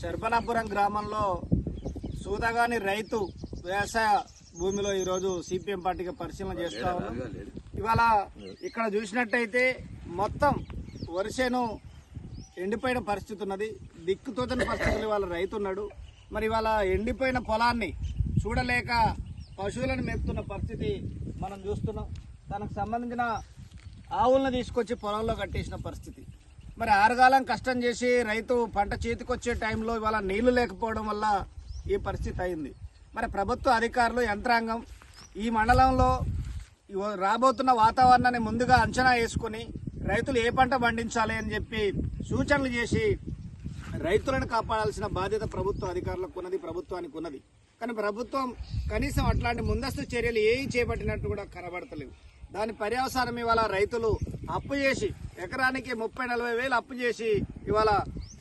శర్బనాపురం గ్రామంలో సూదగాని రైతు వ్యవసాయ భూమిలో ఈరోజు సిపిఎం పార్టీకి పరిశీలన చేస్తా ఉన్నాం. ఇవాళ ఇక్కడ చూసినట్టయితే మొత్తం వరిసేను ఎండిపోయిన పరిస్థితి ఉన్నది. దిక్కుతోచని పరిస్థితులు ఇవాళ రైతు ఉన్నాడు. మరి ఇవాళ ఎండిపోయిన పొలాన్ని చూడలేక పశువులను మేపుతున్న పరిస్థితి మనం చూస్తున్నాం. తనకు సంబంధించిన ఆవులను తీసుకొచ్చి పొలంలో కట్టేసిన పరిస్థితి. మరి ఆరుగాలం కష్టం చేసి రైతు పంట చేతికొచ్చే టైంలో ఇవాళ నీళ్ళు లేకపోవడం వల్ల ఈ పరిస్థితి అయింది. మరి ప్రభుత్వ అధికారులు యంత్రాంగం ఈ మండలంలో రాబోతున్న వాతావరణాన్ని ముందుగా అంచనా వేసుకుని రైతులు ఏ పంట పండించాలి అని చెప్పి సూచనలు చేసి రైతులను కాపాడాల్సిన బాధ్యత ప్రభుత్వ అధికారులకు ఉన్నది ప్రభుత్వానికి ఉన్నది. కానీ ప్రభుత్వం కనీసం అట్లాంటి ముందస్తు చర్యలు ఏం చేపట్టినట్టు కూడా కనబడతలేవు దాని పర్యవసానం ఇవాళ రైతులు అప్పు చేసి ఎకరానికి ముప్పై నలభై వేలు అప్పు చేసి ఇవాళ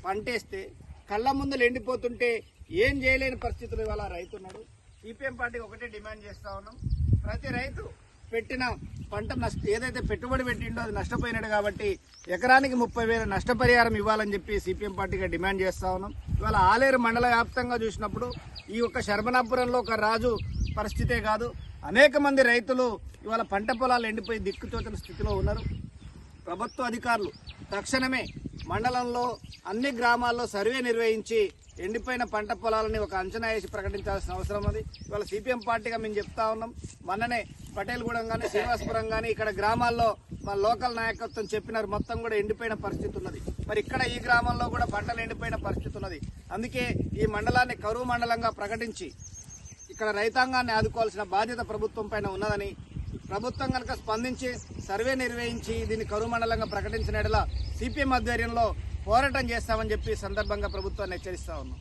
పంటేస్తే కళ్ళ ముందులు ఎండిపోతుంటే ఏం చేయలేని పరిస్థితులు ఇవాళ రైతు ఉన్నాడు సిపిఎం పార్టీకి ఒకటే డిమాండ్ చేస్తా ఉన్నాం. ప్రతి రైతు పెట్టిన పంట నష్ట ఏదైతే పెట్టుబడి పెట్టిండో అది నష్టపోయినాడు కాబట్టి ఎకరానికి ముప్పై వేల నష్టపరిహారం ఇవ్వాలని చెప్పి సిపిఎం పార్టీగా డిమాండ్ చేస్తా ఉన్నాం. ఇవాళ ఆలేరు మండల వ్యాప్తంగా చూసినప్పుడు ఈ యొక్క శర్మనాపురంలో ఒక రాజు పరిస్థితే కాదు. అనేక మంది రైతులు ఇవాళ పంట పొలాలు ఎండిపోయి దిక్కుతోచని స్థితిలో ఉన్నారు. ప్రభుత్వ అధికారులు తక్షణమే మండలంలో అన్ని గ్రామాల్లో సర్వే నిర్వహించి ఎండిపోయిన పంట పొలాలని ఒక అంచనా వేసి ప్రకటించాల్సిన అవసరం ఉంది. ఇవాళ సిపిఎం పార్టీగా మేము చెప్తా ఉన్నాం. మొన్ననే పటేల్గూడెం కానీ శ్రీనివాసపురం కానీ ఇక్కడ గ్రామాల్లో మా లోకల్ నాయకత్వం చెప్పినారు. మొత్తం కూడా ఎండిపోయిన పరిస్థితి ఉన్నది. మరి ఇక్కడ ఈ గ్రామంలో కూడా పంటలు ఎండిపోయిన పరిస్థితి ఉన్నది. అందుకే ఈ మండలాన్ని కరువు మండలంగా ప్రకటించి ఇక్కడ రైతాంగాన్ని ఆదుకోవాల్సిన బాధ్యత ప్రభుత్వం పైన ఉన్నదని ప్రభుత్వం కనుక స్పందించి సర్వే నిర్వహించి దీన్ని కరువు మండలంగా ప్రకటించిన ఎడల సిపిఎం ఆధ్వర్యంలో పోరాటం చేస్తామని చెప్పి సందర్భంగా ప్రభుత్వాన్ని హెచ్చరిస్తా ఉన్నాం.